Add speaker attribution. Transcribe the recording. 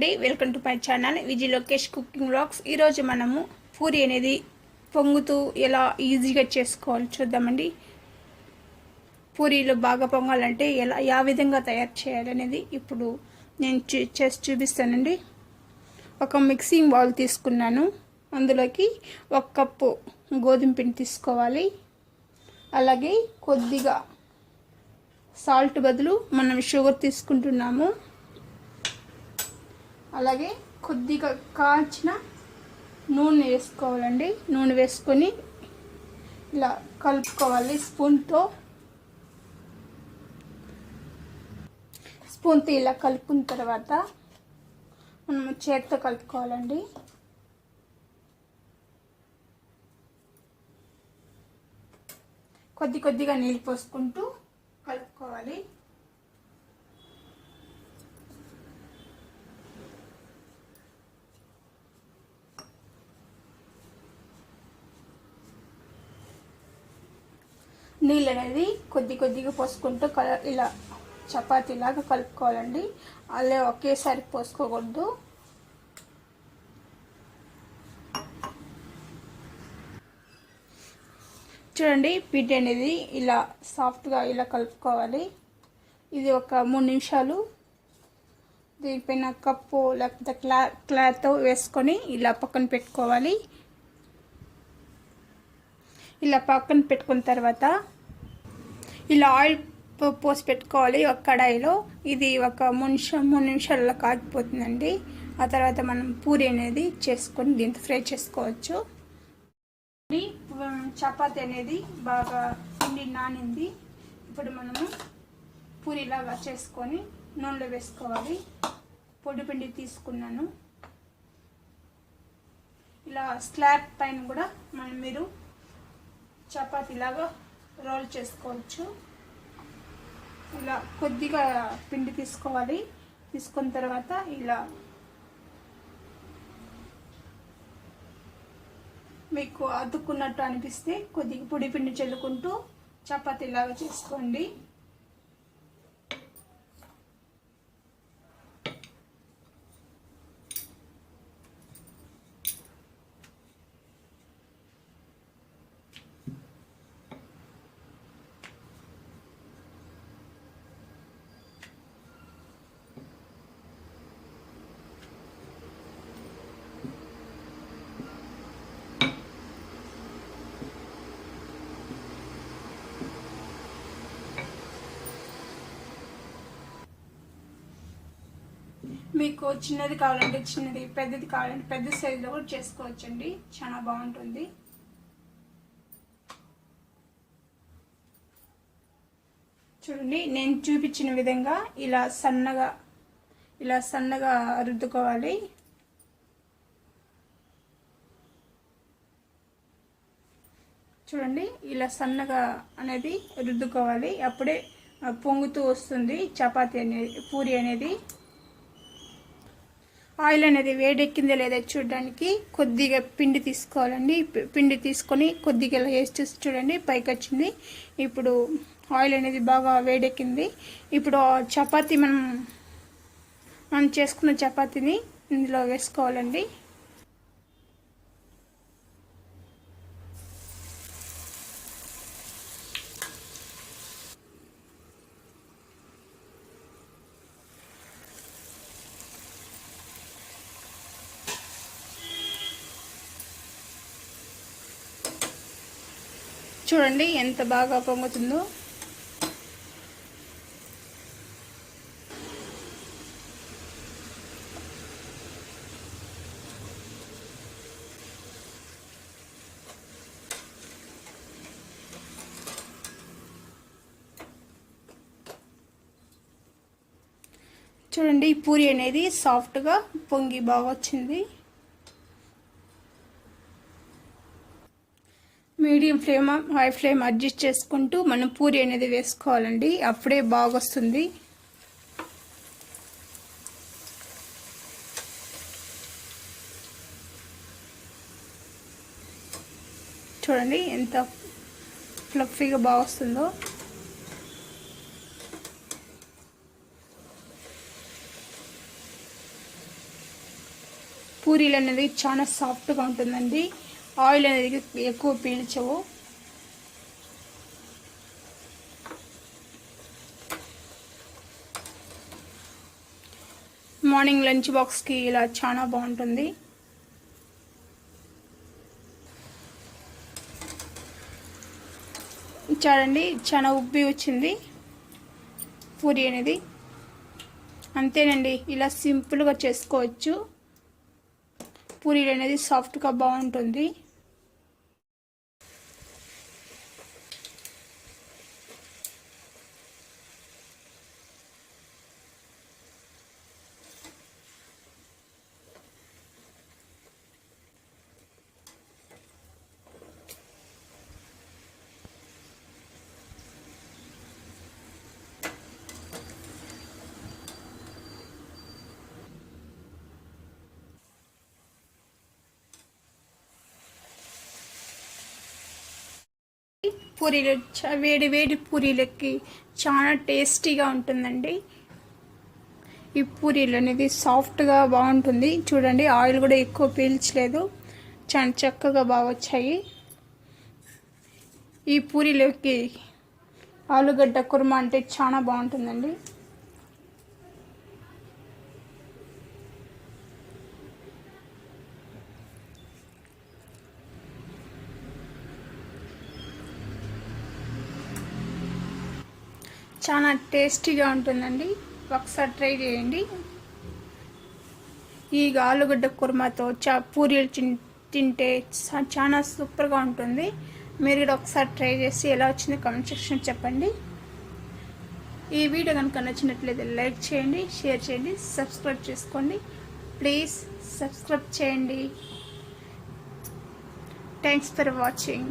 Speaker 1: Day. Welcome to my channel Vijay Lokesh cooking blogs ఈరోజు మనము పూరి అనేది పొంగుతూ ఎలా ఈజీగా చేసుకోవాలి చూద్దామండి. పూరీలు బాగా పొంగాలంటే ఎలా యా విధంగా తయారు చేయాలనేది ఇప్పుడు నేను చూ చేసి చూపిస్తానండి. ఒక మిక్సింగ్ బౌల్ తీసుకున్నాను. అందులోకి ఒక కప్పు గోధుమ పిండి తీసుకోవాలి. అలాగే కొద్దిగా సాల్ట్ బదులు మనం షుగర్ తీసుకుంటున్నాము. అలాగే కొద్దిగా కాల్చిన నూనె వేసుకోవాలండి. నూనె వేసుకొని ఇలా కలుపుకోవాలి స్పూన్తో. స్పూన్తో ఇలా కలుపుకున్న తర్వాత మనం చేతితో కలుపుకోవాలండి. కొద్ది కొద్దిగా నీళ్ళు పోసుకుంటూ కలుపుకోవాలి. నీళ్ళు అనేది కొద్ది కొద్దిగా పోసుకుంటూ కల ఇలా చపాతీలాగా కలుపుకోవాలండి. అలా ఒకేసారి పోసుకోకూడదు. చూడండి పిండి అనేది ఇలా సాఫ్ట్గా ఇలా కలుపుకోవాలి. ఇది ఒక మూడు నిమిషాలు. దీనిపైన కప్పు లేకపోతే క్లా క్లాత్ వేసుకొని ఇలా పక్కన పెట్టుకోవాలి. ఇలా పక్కన పెట్టుకున్న తర్వాత ఇలా ఆయిల్ పోసి పెట్టుకోవాలి ఒక కడాయిలో. ఇది ఒక మూడు నిమిషం మూడు నిమిషాల్లో కాగిపోతుందండి. ఆ తర్వాత మనం పూరి అనేది చేసుకొని దీంతో ఫ్రై చేసుకోవచ్చు. చపాతి అనేది బాగా పిండి నానింది. ఇప్పుడు మనము పూరిలాగా చేసుకొని నూనెలో వేసుకోవాలి. పొడి పిండి తీసుకున్నాను. ఇలా స్లాబ్ పైన కూడా మనం మీరు చపాతీలాగా రోల్ చేసుకోవచ్చు. ఇలా కొద్దిగా పిండి తీసుకోవాలి. తీసుకున్న తర్వాత ఇలా మీకు అతుక్కున్నట్టు అనిపిస్తే కొద్దిగా పొడి పిండి చల్లుకుంటూ చపాతీలాగా చేసుకోండి. మీకు చిన్నది కావాలంటే చిన్నది పెద్దది కావాలంటే పెద్ద సైజులో కూడా చేసుకోవచ్చండి. చాలా బాగుంటుంది. చూడండి నేను చూపించిన విధంగా ఇలా సన్నగా ఇలా సన్నగా రుద్దుకోవాలి. చూడండి ఇలా సన్నగా అనేది రుద్దుకోవాలి. అప్పుడే పొంగుతూ వస్తుంది చపాతీ అనేది పూరి అనేది. ఆయిల్ అనేది వేడెక్కిందే లేదా చూడడానికి కొద్దిగా పిండి తీసుకోవాలండి. పిండి తీసుకొని కొద్దిగా ఇలా వేసి చూసి చూడండి పైకి వచ్చింది ఇప్పుడు ఆయిల్ అనేది బాగా వేడెక్కింది. ఇప్పుడు చపాతీ మనం మనం చేసుకున్న చపాతీని ఇందులో వేసుకోవాలండి. చూడండి ఎంత బాగా పొంగుతుందో. చూడండి పూరి అనేది సాఫ్ట్గా పొంగి బాగా వచ్చింది. Medium flame high flame adjust చేసుకుంటూ మనం పూరి అనేది వేసుకోవాలండి. అప్పుడే బాగా వస్తుంది చూడండి ఎంత ఫ్లఫీగా బాగా వస్తుందో పూరీలు అనేది చాలా సాఫ్ట్గా ఉంటుందండి. ఆయిల్ అనేది ఎక్కువ పీల్చవు. మార్నింగ్ లంచ్ బాక్స్కి ఇలా చాలా బాగుంటుంది. చూడండి చాలా ఉబ్బి వచ్చింది. పూరి అనేది. అంతేనండి ఇలా సింపుల్గా చేసుకోవచ్చు. పూరీలు అనేది సాఫ్ట్గా బాగుంటుంది. పూరీలు చ- వేడి వేడి పూరీలకి చాలా టేస్టీగా ఉంటుందండి. ఈ పూరీలు అనేది సాఫ్ట్గా బాగుంటుంది. చూడండి ఆయిల్ కూడా ఎక్కువ పీల్చలేదు. చాలా చక్కగా బాగా వచ్చాయి. ఈ పూరీలోకి ఆలుగడ్డ కుర్మా అంటే చాలా బాగుంటుందండి. చాలా టేస్టీగా ఉంటుందండి. ఒకసారి ట్రై చేయండి. ఈ ఆలుగడ్డ కుర్మాతో చా పూరీలు తింటే చాలా సూపర్గా ఉంటుంది. మీరు కూడా ఒకసారి ట్రై చేసి ఎలా వచ్చిందో కామెంట్ సెక్షన్ చెప్పండి. ఈ వీడియో కనుక నచ్చినట్లయితే లైక్ చేయండి షేర్ చేయండి సబ్స్క్రైబ్ చేసుకోండి. ప్లీజ్ సబ్స్క్రైబ్ చేయండి. Thanks for watching